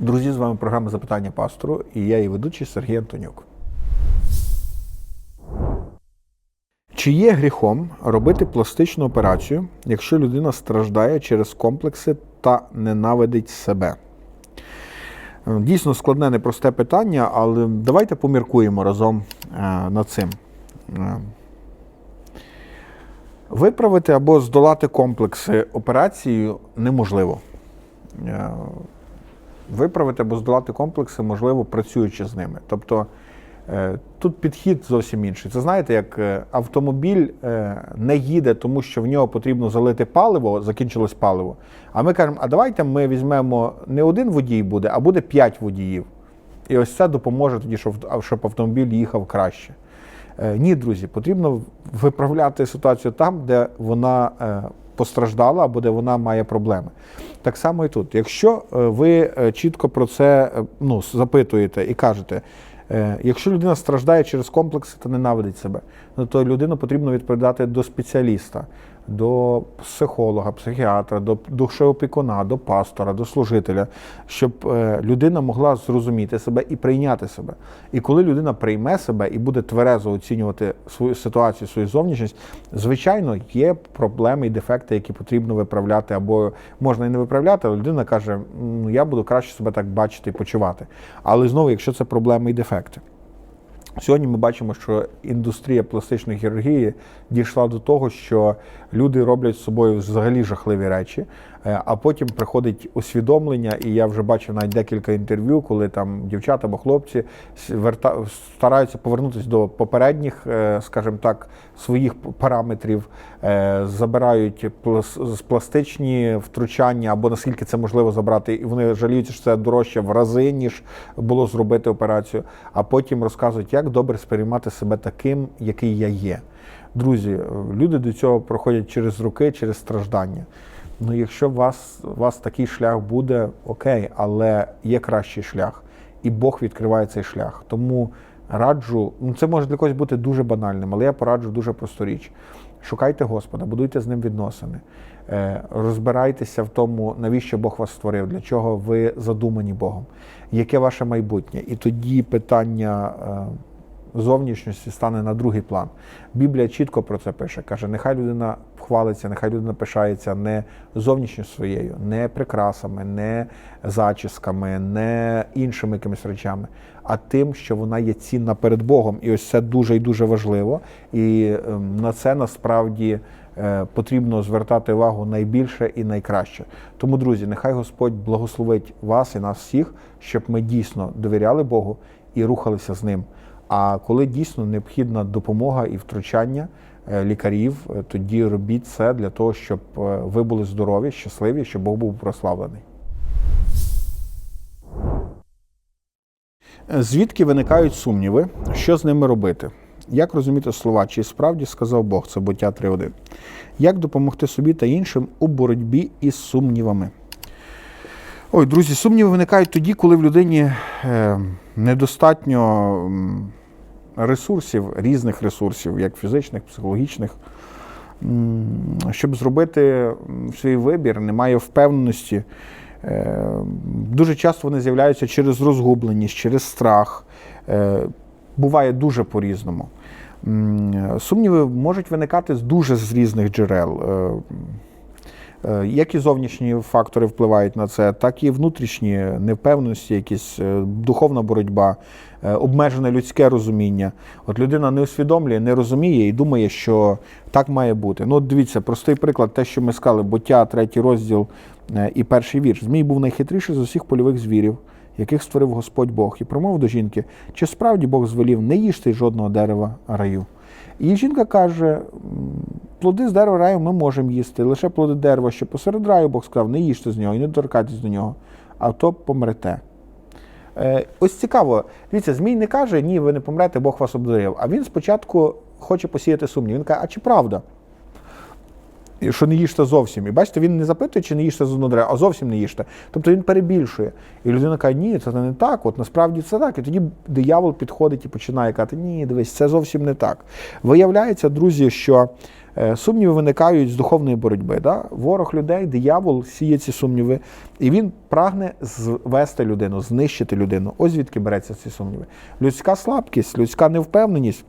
Друзі, з вами програма Запитання пастору і я її ведучий Сергій Антонюк. Чи є гріхом робити пластичну операцію, якщо людина страждає через комплекси та ненавидить себе? Е, Дійсно складне, непросте питання, але давайте поміркуємо разом е, над цим. Е, Виправити або здолати комплекси операцією неможливо. Виправити або здолати комплекси можливо працюючи з ними. Тобто е, тут підхід зовсім інший. Це знаєте, як е, автомобіль е, не їде, тому що в нього потрібно залити паливо, закінчилось паливо. А ми кажемо, а давайте ми візьмемо не один водій буде, а буде п'ять водіїв. І ось це допоможе тоді, щоб автомобіль їхав краще. Ні, друзі, потрібно виправляти ситуацію там, де вона постраждала або де вона має проблеми. Так само і тут. Якщо е, ви е, чітко про це е, ну, запитуєте і кажете, якщо людина страждає через комплекси та ненавидить себе, ну, то людину потрібно відповідати до спеціаліста, до психолога, психіатра, до душеопікуна, до пастора, до служителя, щоб е, людина могла зрозуміти себе і прийняти себе. І коли людина прийме себе і буде тверезо оцінювати свою ситуацію, свою зовнішність, звичайно, є проблеми і дефекти, які потрібно виправляти, або можна і не виправляти, але людина каже: ну я буду краще себе так бачити і почувати. Але знову, якщо це проблеми і дефекти. Сьогодні ми бачимо, що індустрія пластичної хірургії дійшла до того, що люди роблять з собою взагалі жахливі речі, а потім приходить усвідомлення, і я вже бачив навіть декілька інтерв'ю, коли там дівчата або хлопці стараються повернутися до попередніх, е, скажімо так, своїх параметрів, е, забирають пластичні втручання або наскільки це можливо забрати, і вони жаліються, що це дорожче в рази, ніж було зробити операцію, а потім розказують, як добре сприймати себе таким, який я є. Друзі, е, люди до цього проходять через роки, через страждання. Ну, якщо у вас, у вас такий шлях буде, окей, але є кращий шлях, і Бог відкриває цей шлях. Тому раджу, ну це може для когось бути дуже банальним, але я пораджу дуже просту річ. Шукайте Господа, будуйте з ним відносини, Е, розбирайтеся в тому, навіщо Бог вас створив, для чого ви задумані Богом, яке ваше майбутнє. І тоді питання зовнішності стане на другий план. Біблія чітко про це пише. Каже, нехай людина хвалиться, нехай людина пишається не зовнішністю своєю, не прикрасами, не зачісками, не іншими якимись речами, а тим, що вона є цінна перед Богом. І ось це дуже і дуже важливо. І ем, на це насправді е, потрібно звертати увагу найбільше і найкраще. Тому, друзі, нехай Господь благословить вас і нас всіх, щоб ми дійсно довіряли Богу і рухалися з ним. А коли дійсно необхідна допомога і втручання е, лікарів, е, тоді робіть це для того, щоб е, ви були здорові, щасливі, щоб Бог був прославлений. Звідки виникають сумніви, що з ними робити? Як розуміти слова, чи справді сказав Бог, це буття 3.1? Як допомогти собі та іншим у боротьбі із сумнівами? Ой, друзі, сумніви виникають тоді, коли в людині е, недостатньо ресурсів, різних ресурсів, як фізичних, психологічних, щоб зробити свій вибір, немає впевненості. Е, Дуже часто вони з'являються через розгубленість, через страх. Е, Буває дуже по-різному. Сумніви можуть виникати дуже з різних джерел. Е, Як і зовнішні фактори впливають на це, так і внутрішні невпевненості, якісь е, духовна боротьба, е, обмежене людське розуміння. От людина не усвідомлює, не розуміє і думає, що так має бути. Ну, от дивіться, простий приклад, те, що ми сказали, буття, третій розділ і перший вірш. Змій був найхитріший з усіх польових звірів, яких створив Господь Бог, і промовив до жінки, чи справді Бог звелів не їжте жодного дерева раю. І жінка каже: плоди з дерева раю ми можемо їсти, лише плоди дерева, що посеред раю Бог сказав, не їжте з нього і не торкайтесь до нього, а то помрете. Е, ось цікаво, дивіться, Змій не каже, ні, ви не помрете, Бог вас обдарив. А він спочатку хоче посіяти сумнів. Він каже, а чи правда? Що не їжте зовсім. І бачите, він не запитує, чи не їжте з одного дерева, а зовсім не їжте. Тобто він перебільшує. І людина каже, ні, це не так, от насправді це так. І тоді диявол підходить і починає казати, ні, дивись, це зовсім не так. Виявляється, друзі, що Е, Сумніви виникають з духовної боротьби. Да? Ворог людей, диявол сіє ці сумніви, і він прагне звести людину, знищити людину. Ось звідки береться ці сумніви. Людська слабкість, людська невпевненість.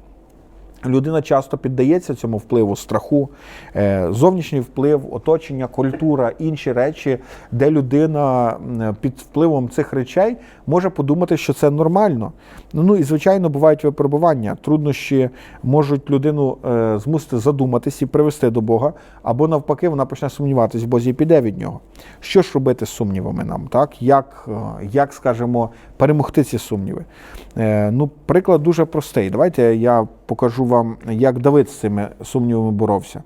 Людина часто піддається цьому впливу страху, е, зовнішній вплив, оточення, культура, інші речі, де людина під впливом цих речей може подумати, що це нормально. Ну і звичайно, бувають випробування. Труднощі можуть людину е, змусити задуматись і привести до Бога, або навпаки, вона почне сумніватись в Бозі піде від нього. Що ж робити з сумнівами нам? Так? Як, е, як скажімо, перемогти ці сумніви? Е, Ну, приклад дуже простий. Давайте я покажу вам, як Давид з цими сумнівами боровся.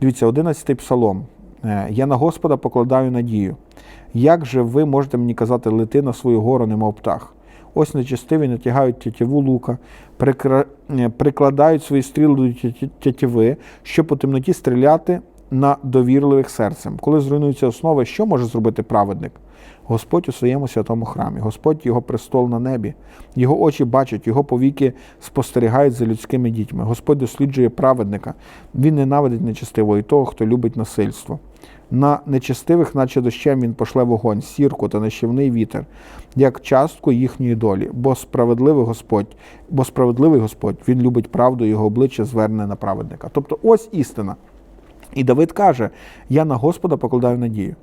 Дивіться, 11-й псалом. Е, Я на Господа покладаю надію. Як же ви можете мені казати, лети на свою гору, немов птах? Ось нечестиві натягають тятіву лука, прикра- прикладають свої стріли до тя- тятіви, щоб по темноті стріляти на довірливих серцем. Коли зруйнуються основи, що може зробити праведник? Господь у своєму святому храмі, Господь його престол на небі, його очі бачать, його повіки спостерігають за людськими дітьми. Господь досліджує праведника, він ненавидить нечестивого і того, хто любить насильство. На нечестивих, наче дощем, він пошле вогонь, сірку та нищівний вітер, як частку їхньої долі, бо справедливий Господь, бо справедливий Господь, він любить правду, його обличчя зверне на праведника. Тобто ось істина. І Давид каже: Я на Господа покладаю надію.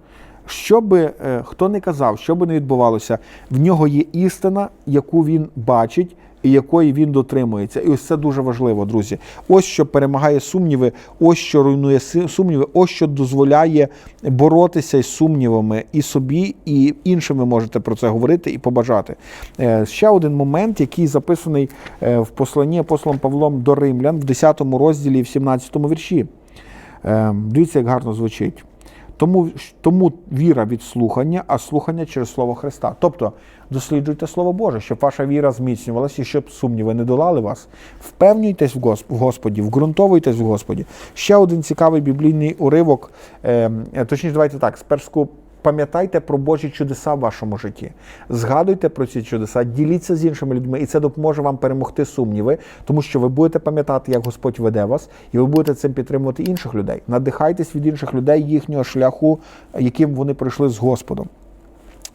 Що би е, хто не казав, що би не відбувалося, в нього є істина, яку він бачить і якої він дотримується. І ось це дуже важливо, друзі. Ось що перемагає сумніви, ось що руйнує сумніви, ось що дозволяє боротися із сумнівами і собі, і іншим ви можете про це говорити і побажати. Е, Ще один момент, який записаний е, в посланні апостолом Павлом до Римлян в 10 розділі, в 17 вірші. Е, Дивіться, як гарно звучить. Тому, тому віра від слухання, а слухання через Слово Христа. Тобто досліджуйте Слово Боже, щоб ваша віра зміцнювалася і щоб сумніви не долали вас. Впевнюйтесь в Гос- в Господі, вґрунтовуйтесь в Господі. Ще один цікавий біблійний уривок. Е, е, точніше, давайте так, спершу пам'ятайте про Божі чудеса в вашому житті. Згадуйте про ці чудеса, діліться з іншими людьми, і це допоможе вам перемогти сумніви, тому що ви будете пам'ятати, як Господь веде вас, і ви будете цим підтримувати інших людей. Надихайтесь від інших людей їхнього шляху, яким вони пройшли з Господом.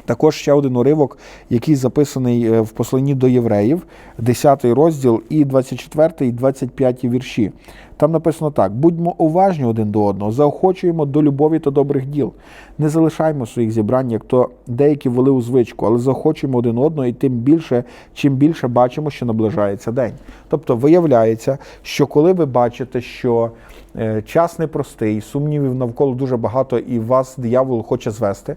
Також ще один уривок, який записаний е, в посланні до євреїв, 10 розділ і 24 і 25 вірші. Там написано так: будьмо уважні один до одного, заохочуємо до любові та добрих діл. Не залишаймо своїх зібрань, як то деякі ввели у звичку, але заохочуємо один одного, і тим більше, чим більше бачимо, що наближається день. Тобто виявляється, що коли ви бачите, що е, час непростий, сумнівів навколо дуже багато, і вас диявол хоче звести.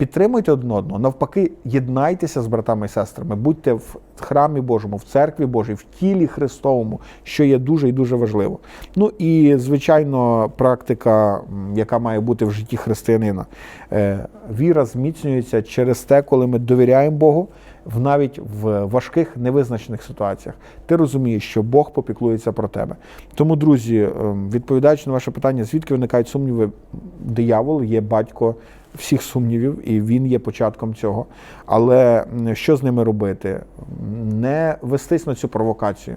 Підтримуйте один одного, навпаки, єднайтеся з братами і сестрами, будьте в храмі Божому, в церкві Божій, в тілі Христовому, що є дуже і дуже важливо. Ну і звичайно, практика, яка має бути в житті християнина. Е, Віра зміцнюється через те, коли ми довіряємо Богу. В навіть в важких невизначених ситуаціях ти розумієш, що Бог попіклується про тебе. Тому, друзі, ем, відповідаючи на ваше питання, звідки виникають сумніви, диявол є батько всіх сумнівів, і він є початком цього. Але що з ними робити? Не вестись на цю провокацію.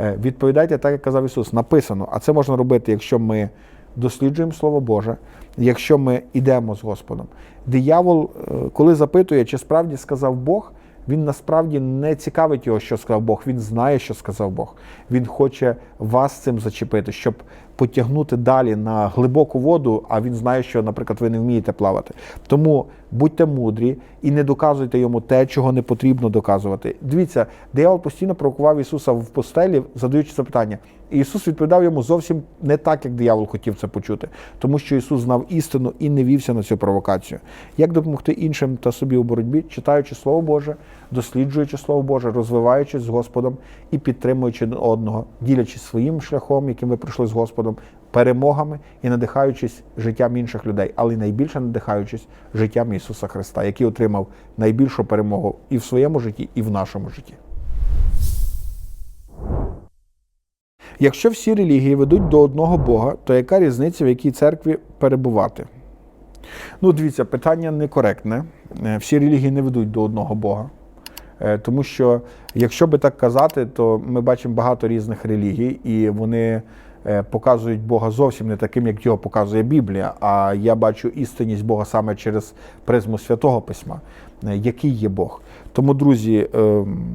Е, Відповідайте так, як казав Ісус. Написано, а це можна робити, якщо ми досліджуємо Слово Боже, якщо ми йдемо з Господом. Диявол, е, коли запитує, чи справді сказав Бог, він насправді не цікавить його, що сказав Бог. Він знає, що сказав Бог. Він хоче вас цим зачепити, щоб потягнути далі на глибоку воду, а він знає, що, наприклад, ви не вмієте плавати. Тому будьте мудрі і не доказуйте йому те, чого не потрібно доказувати. Дивіться, диявол постійно провокував Ісуса в постелі, задаючи запитання. І Ісус відповідав йому зовсім не так, як диявол хотів це почути, тому що Ісус знав істину і не вівся на цю провокацію. Як допомогти іншим та собі у боротьбі, читаючи Слово Боже, досліджуючи Слово Боже, розвиваючись з Господом і підтримуючи одного, ділячись своїм шляхом, яким ви пройшли з Господом, перемогами і надихаючись життям інших людей, але найбільше надихаючись життям Ісуса Христа, який отримав найбільшу перемогу і в своєму житті, і в нашому житті. Якщо всі релігії ведуть до одного Бога, то яка різниця, в якій церкві перебувати? Ну, дивіться, питання некоректне. Е, Всі релігії не ведуть до одного Бога. Е, Тому що, якщо би так казати, то ми бачимо багато різних релігій, і вони показують Бога зовсім не таким, як його показує Біблія. А я бачу істинність Бога саме через призму святого письма, е, який є Бог. Тому, друзі, ем,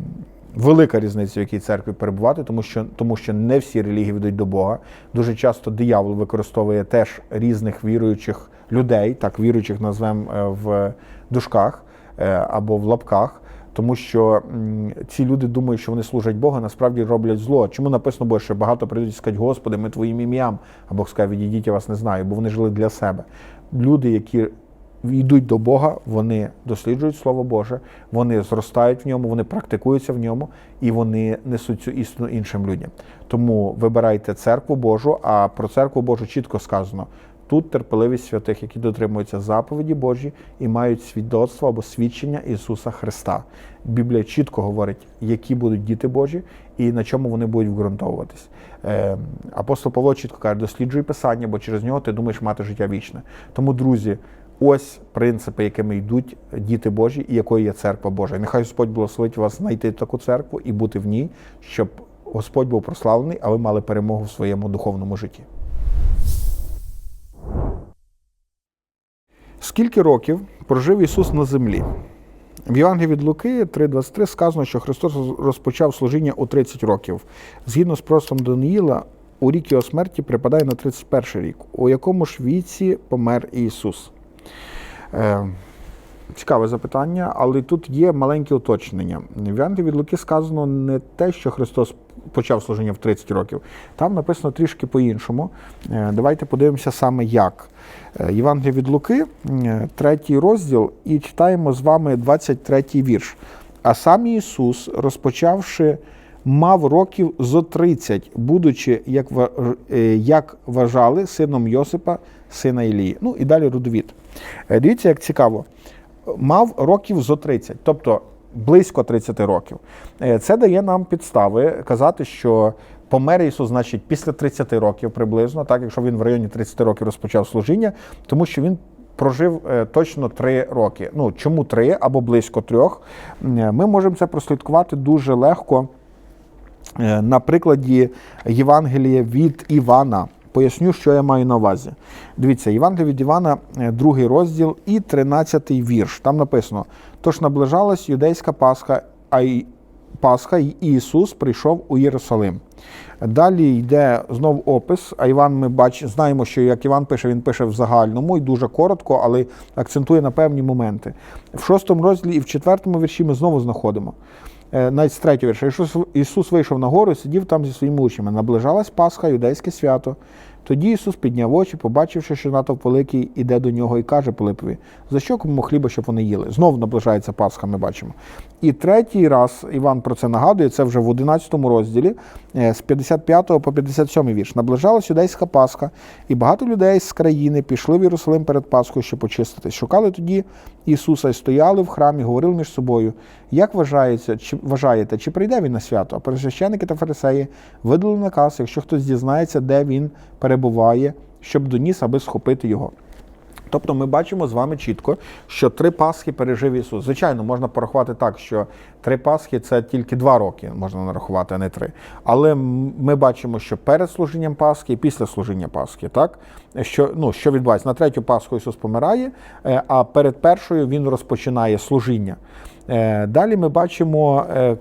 велика різниця, в якій церкві перебувати, тому що, тому що не всі релігії ведуть до Бога. Дуже часто диявол використовує теж різних віруючих людей, так віруючих назвемо е, в дужках е, або в лапках. Тому що ці люди думають, що вони служать Бога, насправді роблять зло. Чому написано було, що багато прийдуть і скажуть, Господи, ми твоїм ім'ям, а Бог скаже, відійдіть, я вас не знаю, бо вони жили для себе. Люди, які йдуть до Бога, вони досліджують Слово Боже, вони зростають в ньому, вони практикуються в ньому і вони несуть цю істину іншим людям. Тому вибирайте церкву Божу, а про церкву Божу чітко сказано. Тут терпеливість святих, які дотримуються заповіді Божі і мають свідоцтво або свідчення Ісуса Христа. Біблія чітко говорить, які будуть діти Божі і на чому вони будуть вґрунтовуватись. Е, апостол Павло чітко каже, досліджуй Писання, бо через нього ти думаєш мати життя вічне. Тому, друзі, ось принципи, якими йдуть діти Божі і якою є церква Божа. Нехай Господь благословить вас знайти таку церкву і бути в ній, щоб Господь був прославлений, а ви мали перемогу в своєму духовному житті. Скільки років прожив Ісус на землі? В Євангелії від Луки 3.23 сказано, що Христос розпочав служіння у 30 років. Згідно з простом Даниїла, у рік його смерті припадає на 31 рік. У якому ж віці помер Ісус? Е, Цікаве запитання, але тут є маленьке уточнення. В Євангелії від Луки сказано не те, що Христос почав служіння в 30 років. Там написано трішки по-іншому. Е, Давайте подивимося саме як. Е, Євангелія від Луки, е, третій розділ, і читаємо з вами 23 вірш. А сам Ісус, розпочавши, мав років зо 30, будучи, як, як вважали, сином Йосипа, сина Ілії. Ну і далі родовід. Е, Дивіться, як цікаво. Мав років зо 30, тобто близько 30 років. Е, Це дає нам підстави казати, що помер Ісус, значить, після 30 років приблизно, так якщо він в районі 30 років розпочав служіння, тому що він прожив е, точно 3 роки. Ну чому 3 або близько трьох? Ми можемо це прослідкувати дуже легко. Е, На прикладі Євангелія від Івана. Поясню, що я маю на увазі. Дивіться, Євангелія від Івана, е, другий розділ і 13 вірш. Там написано: тож наближалась юдейська Пасха, а й Пасха, і Ісус прийшов у Єрусалим. Далі йде знов опис. А Іван, ми бач, знаємо, що як Іван пише, він пише в загальному і дуже коротко, але акцентує на певні моменти. В шостому розділі і в четвертому вірші ми знову знаходимо. Е, Навіть з третього вірша. Ісус, вийшов на гору і сидів там зі своїми учнями. Наближалась Пасха, юдейське свято. Тоді Ісус підняв очі, побачивши, що натовп великий іде до нього, і каже Пилипові, за що кому хліба, щоб вони їли? Знову наближається Пасха, ми бачимо. І третій раз Іван про це нагадує, це вже в 11 розділі, е, з 55 по 57 вірш. Наближалась юдейська Пасха, і багато людей з країни пішли в Єрусалим перед Пасхою, щоб почиститись. Шукали тоді Ісуса і стояли в храмі, говорили між собою, як вважається, чи вважаєте, чи прийде він на свято? А пересвященники та фарисеї видали наказ, якщо хтось дізнається, де він перебуває, щоб доніс, аби схопити його. Тобто ми бачимо з вами чітко, що три Пасхи пережив Ісус. Звичайно, можна порахувати так, що три Пасхи це тільки два роки, можна нарахувати, а не три. Але ми бачимо, що перед служінням Пасхи і після служіння Пасхи, так? Що, ну, що відбувається? На третю Пасху Ісус помирає, е, а перед першою Він розпочинає служіння. Е, Далі ми бачимо е,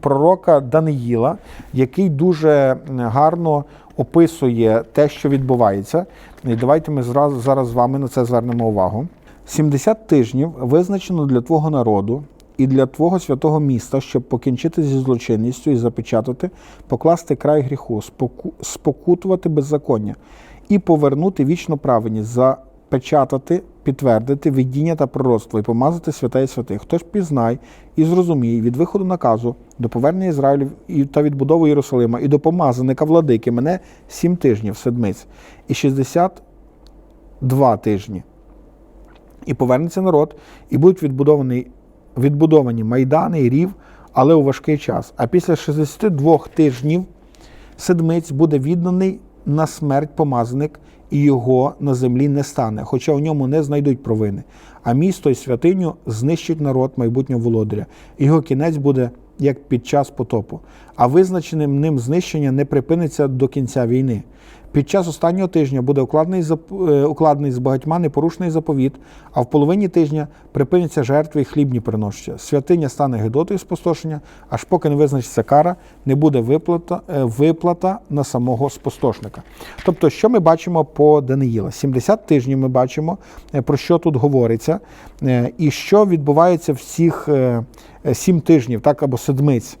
пророка Даниїла, який дуже гарно описує те, що відбувається. І давайте ми зразу зараз з вами на це звернемо увагу. 70 тижнів визначено для твого народу і для твого святого міста, щоб покінчити зі злочинністю і запечатати, покласти край гріху, споку- спокутувати беззаконня і повернути вічну праведність, запечатати, підтвердити видіння та пророцтво і помазати свята і святих. Хтось пізнай і зрозумій від виходу наказу до повернення Ізраїлю і та відбудови Єрусалима і до помазаника владики мене сім тижнів седмиць і 62 тижні. І повернеться народ, і будуть відбудовані, відбудовані майдани і рів, але у важкий час. А після 62 тижнів седмиць буде відданий на смерть помазаник, і його на землі не стане, хоча в ньому не знайдуть провини. А місто і святиню знищить народ майбутнього володаря. Його кінець буде як під час потопу, а визначеним ним знищення не припиниться до кінця війни. Під час останнього тижня буде укладений, е, укладений з багатьма непорушний заповіт, а в половині тижня припиняться жертви і хлібні приношення. Святиня стане гидотою спустошення, аж поки не визначиться кара, не буде виплата, е, виплата на самого спустошника. Тобто, що ми бачимо по Даниїла? 70 тижнів ми бачимо, е, про що тут говориться, і що відбувається всіх 7 тижнів, так або седмиць.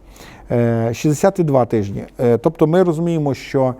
Е, 62 тижні. Тобто ми розуміємо, що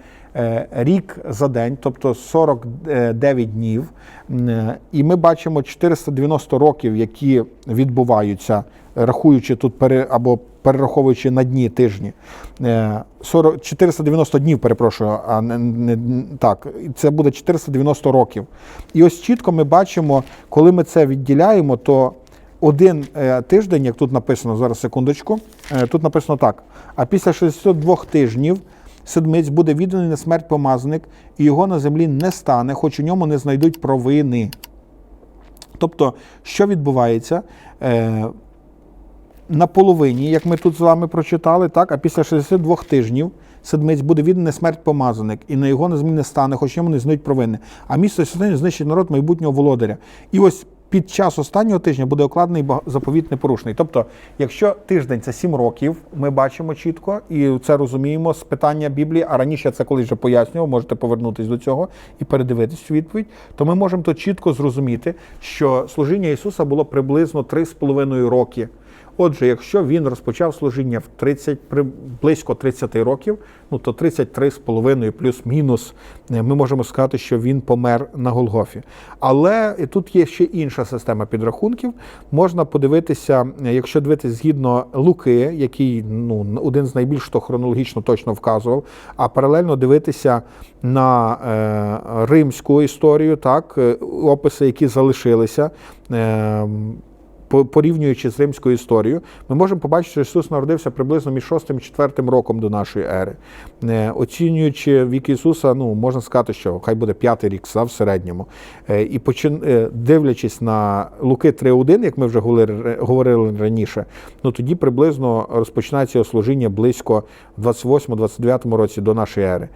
рік за день, тобто 49 днів, е, і ми бачимо 490 років, які відбуваються, рахуючи тут або перераховуючи на дні тижні. Е, 40, 490 днів, перепрошую, а не, не так. Це буде 490 років. І ось чітко ми бачимо, коли ми це відділяємо, то один е, тиждень, як тут написано, зараз секундочку, е, тут написано так. А після 62 тижнів седмиць буде відданий на смерть помазаник, і його на землі не стане, хоч у ньому не знайдуть провини. Тобто, що відбувається? Е, на половині, як ми тут з вами прочитали, так, а після 62 тижнів седмиць буде відданий смерть помазаник, і на його на землі не стане, хоч йому не знають провини. А місто святині знищить народ майбутнього володаря. І ось під час останнього тижня буде окладений ба- заповіт непорушний. Тобто, якщо тиждень це 7 років, ми бачимо чітко і це розуміємо з питання Біблії, а раніше це колись вже пояснював, можете повернутися до цього і передивитись цю відповідь, то ми можемо тут чітко зрозуміти, що служіння Ісуса було приблизно 3,5 роки. Отже, якщо він розпочав служіння в 30, при- близько 30 років, ну то 33 з половиною плюс-мінус, е, ми можемо сказати, що він помер на Голгофі. Але тут є ще інша система підрахунків. Можна подивитися, е, якщо дивитися згідно Луки, який ну, один з найбільш хто хронологічно точно вказував, а паралельно дивитися на е, римську історію, так, е, описи, які залишилися. Е, порівнюючи з римською історією, ми можемо побачити, що Ісус народився приблизно між 6 і 4 роком до нашої ери. Е, Оцінюючи вік Ісуса, ну можна сказати, що хай буде п'ятий рік в середньому. Е, І е, дивлячись на Луки 3.1, як ми вже говорили, раніше, ну тоді приблизно розпочинається його служіння близько 28-29 році до нашої ери.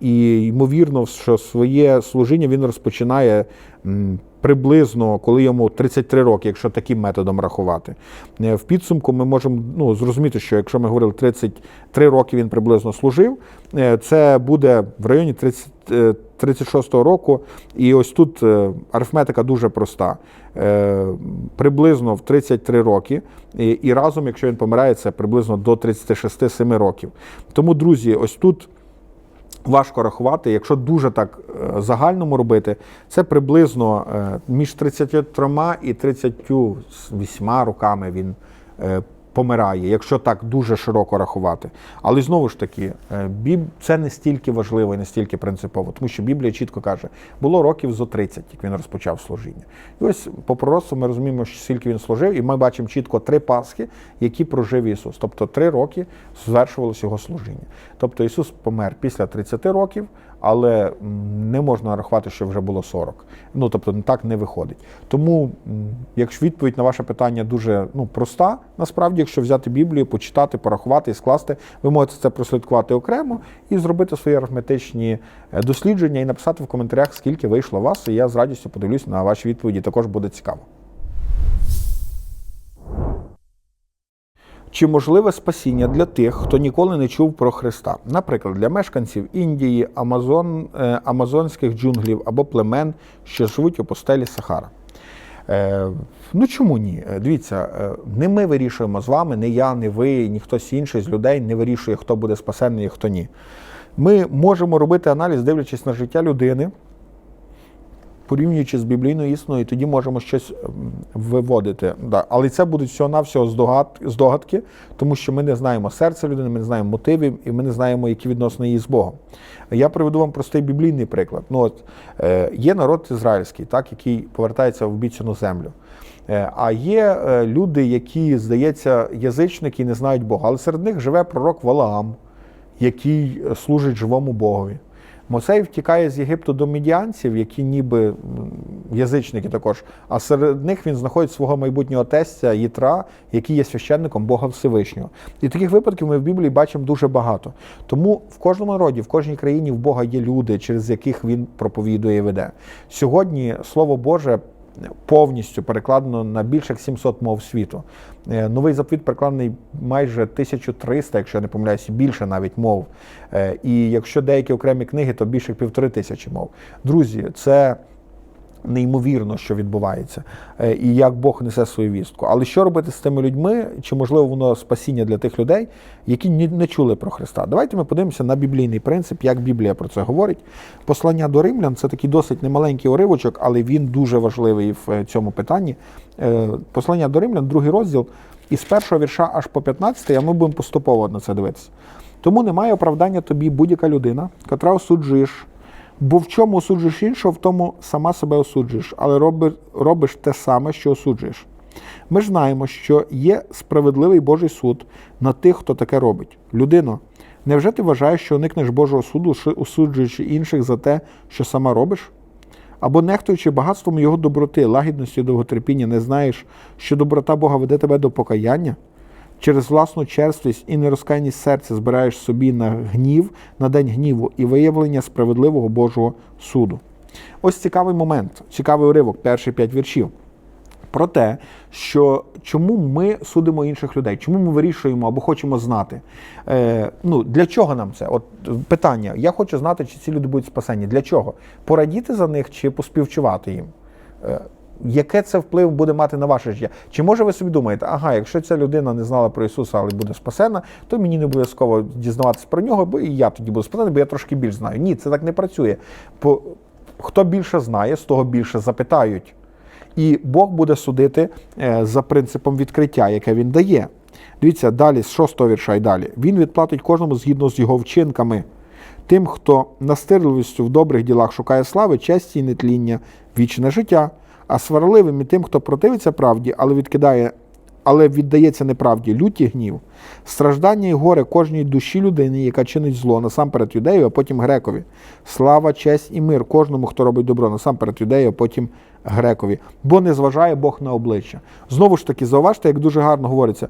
І ймовірно, що своє служіння він розпочинає. Приблизно, коли йому 33 роки, якщо таким методом рахувати. Е, В підсумку ми можемо ну, зрозуміти, що якщо ми говорили 33 роки він приблизно служив, е, це буде в районі 30, е, 36-го року. І ось тут арифметика дуже проста. Приблизно в 33 роки, і разом, якщо він помирає, це приблизно до 36-7 років. Тому, друзі, ось тут. Важко рахувати, якщо дуже так е, загальному робити, це приблизно е, між 33 і 38 роками він е, помирає, якщо так дуже широко рахувати. Але знову ж таки, е, біб це не стільки важливо і не стільки принципово, тому що Біблія чітко каже, було років зо 30, як він розпочав служіння. І ось по пророцтву ми розуміємо, скільки він служив, і ми бачимо чітко три Пасхи, які прожив Ісус. Тобто три роки звершувалося його служіння. Тобто Ісус помер після 30 років, але не можна рахувати, що вже було 40. Ну тобто так не виходить. Тому, якщо відповідь на ваше питання дуже ну, проста, насправді, якщо взяти Біблію, почитати, порахувати і скласти, ви можете це прослідкувати окремо і зробити свої арифметичні е, дослідження і написати в коментарях, скільки вийшло вас, і я з радістю подивлюсь на ваші відповіді. Також буде цікаво. Чи можливе спасіння для тих, хто ніколи не чув про Христа? Наприклад, для мешканців Індії, Амазон, е, Амазонських джунглів або племен, що живуть у постелі Сахара? Е, ну чому ні? Е, Дивіться, е, не ми вирішуємо з вами, не я, не ви, ні хтось інший з людей не вирішує, хто буде спасенний, а хто ні. Ми можемо робити аналіз, дивлячись на життя людини, порівнюючи з біблійною істиною, і тоді можемо щось ем, виводити. Але це будуть всього-навсього здогадки, тому що ми не знаємо серця людини, ми не знаємо мотивів, і ми не знаємо, які відносини її з Богом. Я приведу вам простий біблійний приклад. Ну, от, е, є народ ізраїльський, так, який повертається в обіцяну землю. Е, А є е, люди, які, здається, язичники і не знають Бога, але серед них живе пророк Валаам, який е, служить живому Богові. Мойсей втікає з Єгипту до медіанців, які ніби язичники також, а серед них він знаходить свого майбутнього тестя Єтра, який є священником Бога Всевишнього. І таких випадків ми в Біблії бачимо дуже багато. Тому в кожному народі, в кожній країні в Бога є люди, через яких він проповідує і веде. Сьогодні Слово Боже. Повністю перекладено на більше як 700 мов світу. Е, Новий заповіт перекладений майже 1300, якщо я не помиляюся, більше навіть мов. Е, І якщо деякі окремі книги, то більше півтори тисячі мов. Друзі, це неймовірно, що відбувається, е, і як Бог несе свою вістку. Але що робити з тими людьми? Чи можливо воно спасіння для тих людей, які не чули про Христа? Давайте ми подивимося на біблійний принцип, як Біблія про це говорить. Послання до римлян це такий досить немаленький уривочок, але він дуже важливий в е, цьому питанні. Е, Послання до римлян, другий розділ, із першого вірша аж по 15, а ми будемо поступово на це дивитися. Тому немає оправдання тобі будь-яка людина, котра осуджуєш Бо в чому осуджуєш іншого, в тому сама себе осуджуєш, але роби, робиш те саме, що осуджуєш. Ми ж знаємо, що є справедливий Божий суд на тих, хто таке робить. Людино, невже ти вважаєш, що уникнеш Божого суду, осуджуючи інших за те, що сама робиш? Або нехтуючи багатством його доброти, лагідності, довготерпіння, не знаєш, що доброта Бога веде тебе до покаяння? Через власну черствість і нерозкаяність серця збираєш собі на гнів, на день гніву і виявлення справедливого Божого суду. Ось цікавий момент, цікавий уривок, перші п'ять віршів. Про те, що чому ми судимо інших людей, чому ми вирішуємо або хочемо знати. Е, ну, для чого нам це? От е, питання. Я хочу знати, чи ці люди будуть спасені. Для чого? Порадіти за них чи поспівчувати їм? Е, Яке це вплив буде мати на ваше життя? Чи може ви собі думаєте, ага, якщо ця людина не знала про Ісуса, але буде спасена, то мені не обов'язково дізнаватися про нього, бо і я тоді буду спасений, бо я трошки більш знаю. Ні, це так не працює. Бо хто більше знає, з того більше запитають. І Бог буде судити е, за принципом відкриття, яке він дає. Дивіться, далі, з шостого вірша і далі. Він відплатить кожному згідно з його вчинками. Тим, хто настирливістю в добрих ділах шукає слави, честі і нетління, вічне життя, а сварливим і тим, хто противиться правді, але відкидає, але віддається неправді, люті гнів, страждання і горе кожній душі людини, яка чинить зло, насамперед юдею, а потім грекові. Слава, честь і мир кожному, хто робить добро, насамперед юдею, а потім грекові. Бо не зважає Бог на обличчя. Знову ж таки, зауважте, як дуже гарно говориться.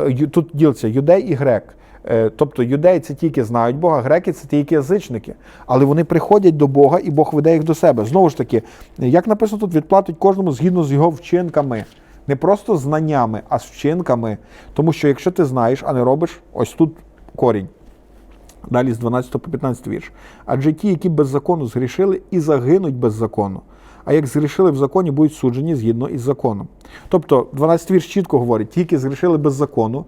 Е, Тут ділиться юдей і грек. Е, Тобто юдеї це ті, знають Бога, греки це ті, які язичники. Але вони приходять до Бога і Бог веде їх до себе. Знову ж таки, як написано тут, відплатить кожному згідно з його вчинками. Не просто знаннями, а з вчинками. Тому що якщо ти знаєш, а не робиш, ось тут корінь. Далі з 12 по 15 вірш. Адже ті, які без закону згрішили, і загинуть без закону. А як згрішили в законі, будуть суджені згідно із законом. Тобто, 12 вірш чітко говорить, ті, які згрішили без закону,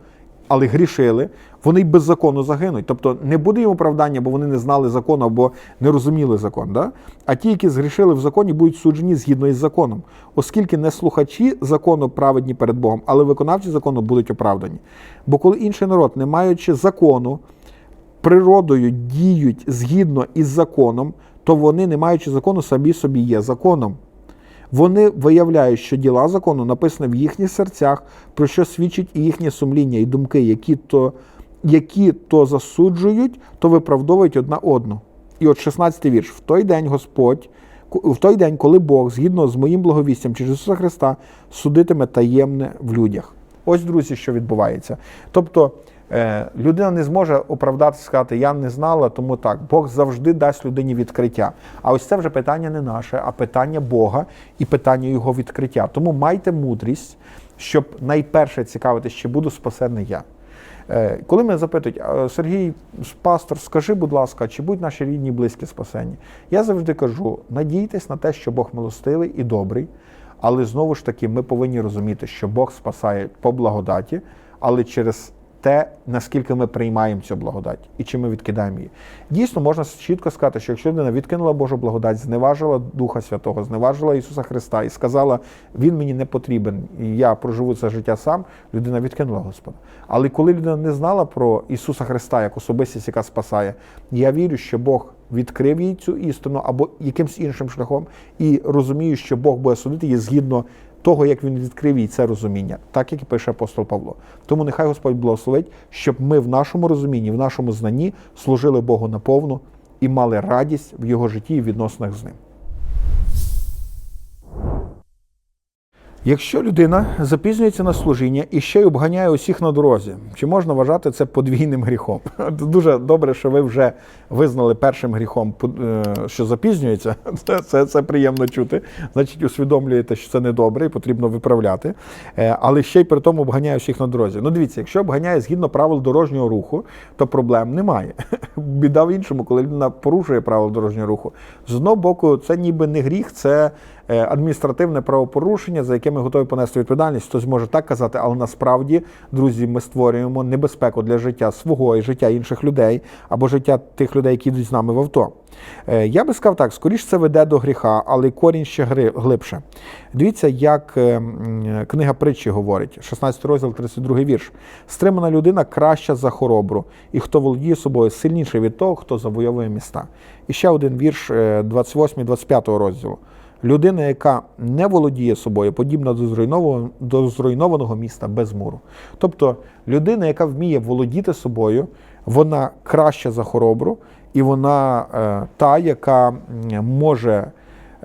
але грішили, вони й без закону загинуть. Тобто не буде їм оправдання, бо вони не знали закону або не розуміли закон. Да? А ті, які згрішили в законі, будуть суджені згідно із законом, оскільки не слухачі закону праведні перед Богом, але виконавці закону будуть оправдані. Бо коли інший народ, не маючи закону, природою діють згідно із законом, то вони, не маючи закону, самі собі є законом. Вони виявляють, що діла закону написані в їхніх серцях, про що свідчить і їхнє сумління, і думки, які то, які то засуджують, то виправдовують одна одну. І от 16 вірш. В той день Господь, в той день, коли Бог, згідно з моїм благовістям через Ісуса Христа, судитиме таємне в людях. Ось, друзі, що відбувається. Тобто людина не зможе оправдатися, сказати, я не знала, тому так. Бог завжди дасть людині відкриття. А ось це вже питання не наше, а питання Бога і питання Його відкриття. Тому майте мудрість, щоб найперше цікавитись, чи буду спасений я. Е, Коли мене запитують, Сергій, пастор, скажи, будь ласка, чи будуть наші рідні близькі спасені? Я завжди кажу: надійтесь на те, що Бог милостивий і добрий, але знову ж таки ми повинні розуміти, що Бог спасає по благодаті, але через те, наскільки ми приймаємо цю благодать і чи ми відкидаємо її. Дійсно, можна чітко сказати, що якщо людина відкинула Божу благодать, зневажила Духа Святого, зневажила Ісуса Христа і сказала, Він мені не потрібен, і я проживу це життя сам, людина відкинула Господа. Але коли людина не знала про Ісуса Христа як особистість, яка спасає, я вірю, що Бог відкрив їй цю істину або якимсь іншим шляхом, і розумію, що Бог буде судити її згідно того, як він відкрив їй це розуміння, так як і пише апостол Павло. Тому нехай Господь благословить, щоб ми в нашому розумінні, в нашому знанні служили Богу наповну і мали радість в його житті і відносинах з ним. Якщо людина запізнюється на служіння і ще й обганяє усіх на дорозі, чи можна вважати це подвійним гріхом? Дуже добре, що ви вже визнали першим гріхом, е, що запізнюється. Це, це, це приємно чути. Значить, усвідомлюєте, що це недобре і потрібно виправляти. Е, Але ще й при тому обганяє всіх на дорозі. Ну, дивіться, якщо обганяє згідно правил дорожнього руху, то проблем немає. Біда в іншому, коли людина порушує правила дорожнього руху. З одного боку, це ніби не гріх, це адміністративне правопорушення, за яке ми готові понести відповідальність. Хтось може так казати, але насправді, друзі, ми створюємо небезпеку для життя свого і життя інших людей або життя тих людей, які йдуть з нами в авто. Е, Я би сказав так, скоріш це веде до гріха, але корінь ще глибше. Дивіться, як е, книга притчі говорить, 16 розділ, 32 вірш. Стримана людина краща за хоробру, і хто володіє собою сильніший від того, хто завойовує міста. І ще один вірш 28-25 розділу. Людина, яка не володіє собою, подібна до зруйнованого, до зруйнованого міста без муру. Тобто людина, яка вміє володіти собою, вона краща за хоробру, і вона е, та, яка може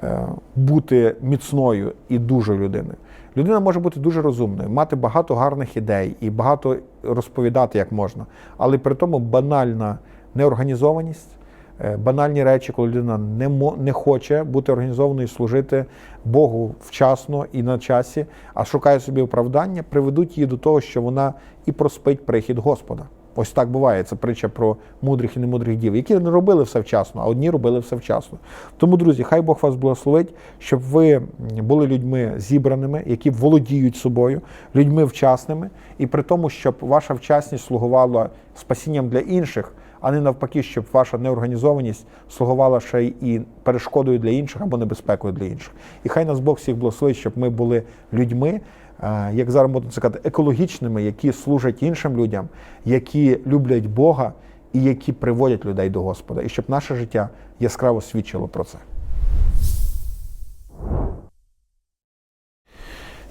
е, бути міцною і дуже людиною. Людина може бути дуже розумною, мати багато гарних ідей і багато розповідати як можна, але при тому банальна неорганізованість. Е, Банальні речі, коли людина не мо- не хоче бути організованою, і служити Богу вчасно і на часі, а шукає собі оправдання, приведуть її до того, що вона і проспить прихід Господа. Ось так буває. Це притча про мудрих і немудрих дів, які не робили все вчасно, а одні робили все вчасно. Тому, друзі, хай Бог вас благословить, щоб ви були людьми зібраними, які володіють собою, людьми вчасними, і при тому, щоб ваша вчасність слугувала спасінням для інших, а не навпаки, щоб ваша неорганізованість слугувала ще і перешкодою для інших або небезпекою для інших. І хай нас Бог всіх благословить, щоб ми були людьми, е, як зараз можна сказати, екологічними, які служать іншим людям, які люблять Бога і які приводять людей до Господа, і щоб наше життя яскраво свідчило про це.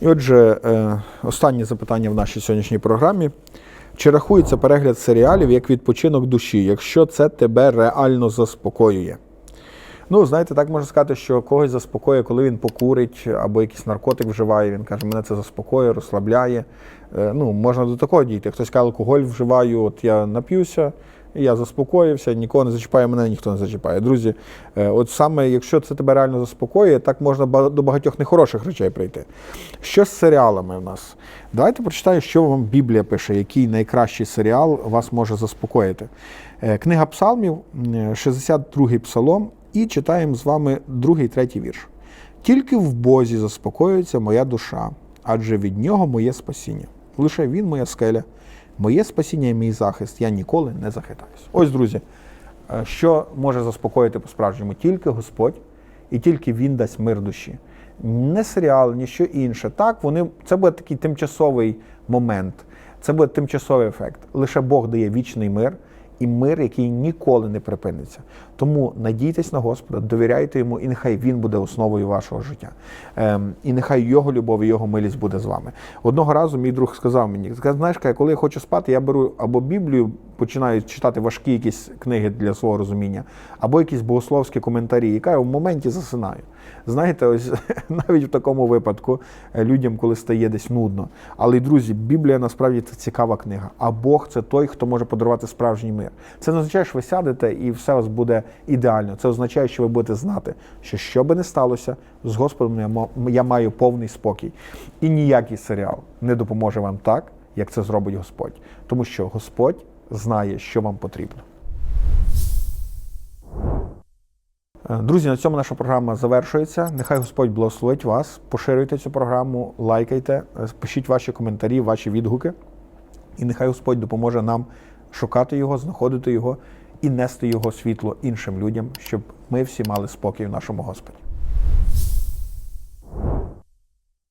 І отже, е, останнє запитання в нашій сьогоднішній програмі. Чи рахується перегляд серіалів як відпочинок душі, якщо це тебе реально заспокоює? Ну, знаєте, так можна сказати, що когось заспокоює, коли він покурить або якийсь наркотик вживає. Він каже, мене це заспокоює, розслабляє. Е, Ну, можна до такого дійти. Хтось каже, алкоголь вживаю, от я нап'юся, і я заспокоївся, нікого не зачіпає, мене ніхто не зачіпає. Друзі, е, от саме якщо це тебе реально заспокоює, так можна до багатьох нехороших речей прийти. Що з серіалами в нас? Давайте прочитаю, що вам Біблія пише, який найкращий серіал вас може заспокоїти. Е, Книга Псалмів, 62-й псалом, і читаємо з вами другий, третій вірш. Тільки в Бозі заспокоюється моя душа, адже від нього моє спасіння. Лише він моя скеля, моє спасіння і мій захист. Я ніколи не захитаюсь. Ось, друзі, е, що може заспокоїти по-справжньому? Тільки Господь і тільки Він дасть мир душі. Не серіал, ні що інше. Так, вони, це буде такий тимчасовий момент, це буде тимчасовий ефект. Лише Бог дає вічний мир і мир, який ніколи не припиниться. Тому надійтесь на Господа, довіряйте йому, і нехай він буде основою вашого життя. Ем, і нехай його любов і його милість буде з вами. Одного разу мій друг сказав мені: знаєш, коли я хочу спати, я беру або Біблію, починаю читати важкі якісь книги для свого розуміння, або якісь богословські коментарі, і каже, в моменті засинаю. Знаєте, ось навіть в такому випадку е, людям, коли стає десь нудно. Але, друзі, Біблія насправді це цікава книга. А Бог це той, хто може подарувати справжній мир. Це не означає, що ви сядете і все вас буде ідеально. Це означає, що ви будете знати, що що би не сталося, з Господом я маю повний спокій. І ніякий серіал не допоможе вам так, як це зробить Господь. Тому що Господь знає, що вам потрібно. Е, Друзі, на цьому наша програма завершується. Нехай Господь благословить вас. Поширюйте цю програму, лайкайте, е, пишіть ваші коментарі, ваші відгуки. І нехай Господь допоможе нам шукати його, знаходити його і нести його світло іншим людям, щоб ми всі мали спокій в нашому Господі.